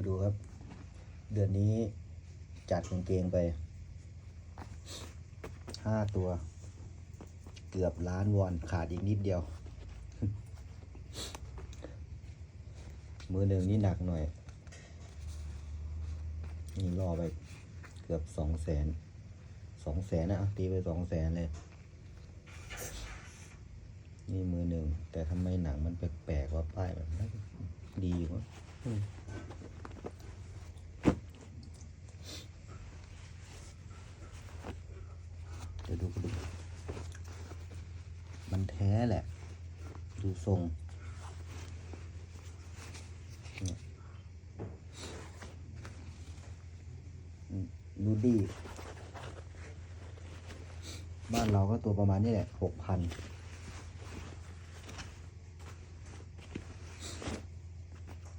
มาดูครับ เดือนนี้จัดกางเกงไปห้าตัว เกือบล้านวอนขาดอีกนิดเดียว มือหนึ่งนี่หนักหน่อย นี่ล่อไปเกือบสองแสนสองแสนนะอะตีไปสองแสนเลย นี่มือหนึ่ง แต่ทำไมหนังมันแปลกๆว่าป้ายแบบนั้นดีวะอืมเดี๋ยวดูดู มันแท้แหละ ดูทรงเนี่ยอืมนูดี้บ้านเราก็ตัวประมาณนี้แหละหกพัน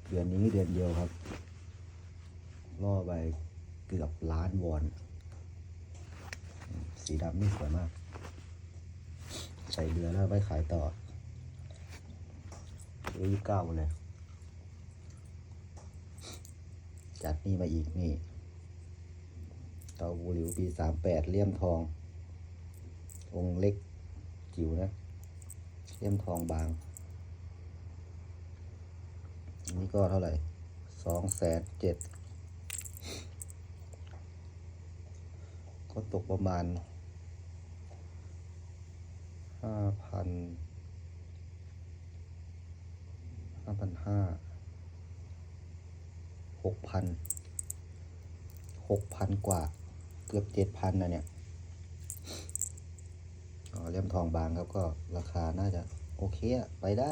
เดือนนี้เดือนเดียวครับ ล่อไปเกือบล้านวอน สีดำนี่สวยมาก ใส่เรือแล้วไปขายต่อเรือยี่เก้าเลยจัดนี่มาอีกนี่เตาบูหลิวปีสามแปดเลี่ยมทอง องค์เล็กจิ๋วนะ เลี่ยมทองบางอันนี้ก็เท่าไหร่สองแสนเจ็ดก็ตกประมาณ ห้าพันห้าพันห้าหกพันหกพันกว่า เกือบเจ็ดพันนะเนี่ยเลี่ยมทองบางครับก็ราคาน่าจะ โอเคอะไปได้